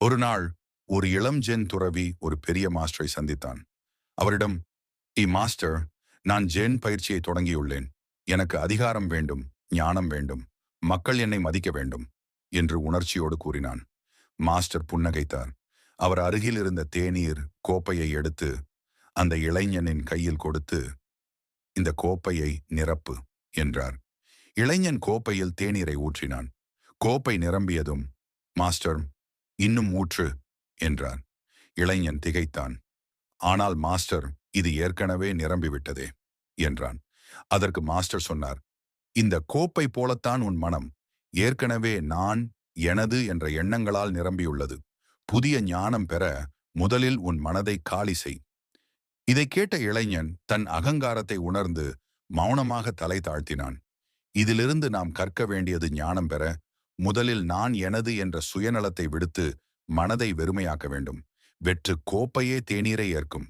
ஒரு நாள் ஒரு இளம் ஜென் துறவி ஒரு பெரிய மாஸ்டரை சந்தித்தான். அவரிடம் இ மாஸ்டர் நான் ஜென் பயிற்சியை தொடங்கியுள்ளேன். எனக்கு அதிகாரம் வேண்டும் ஞானம் வேண்டும் மக்கள் என்னை மதிக்க வேண்டும் என்று உணர்ச்சியோடு கூறினான். மாஸ்டர் புன்னகைத்தார். அவர் அருகில் இருந்த தேநீர் கோப்பையை எடுத்து அந்த இளைஞனின் கையில் கொடுத்து இந்த கோப்பையை நிரப்பு என்றார். இளைஞன் கோப்பையில் தேநீரை ஊற்றினான். கோப்பை நிரம்பியதும் மாஸ்டர் இன்னும் ஊற்று என்றார் இளைஞன் திகைத்தான். ஆனால் மாஸ்டர் இது ஏற்கனவே நிரம்பிவிட்டதே என்றான். அதற்கு மாஸ்டர் சொன்னார் இந்த கோப்பை போலத்தான் உன் மனம். ஏற்கனவே நான் எனது என்ற எண்ணங்களால் நிரம்பியுள்ளது. புதிய ஞானம் பெற முதலில் உன் மனதை காலி செய். இதை கேட்ட இளைஞன் தன் அகங்காரத்தை உணர்ந்து மௌனமாக தலை தாழ்த்தினான். இதிலிருந்து நாம் கற்க வேண்டியது ஞானம் பெற முதலில் நான் எனது என்ற சுயநலத்தை விடுத்து மனதை வெறுமையாக்க வேண்டும். வெற்று கோப்பையே தேநீரை ஏற்கும்.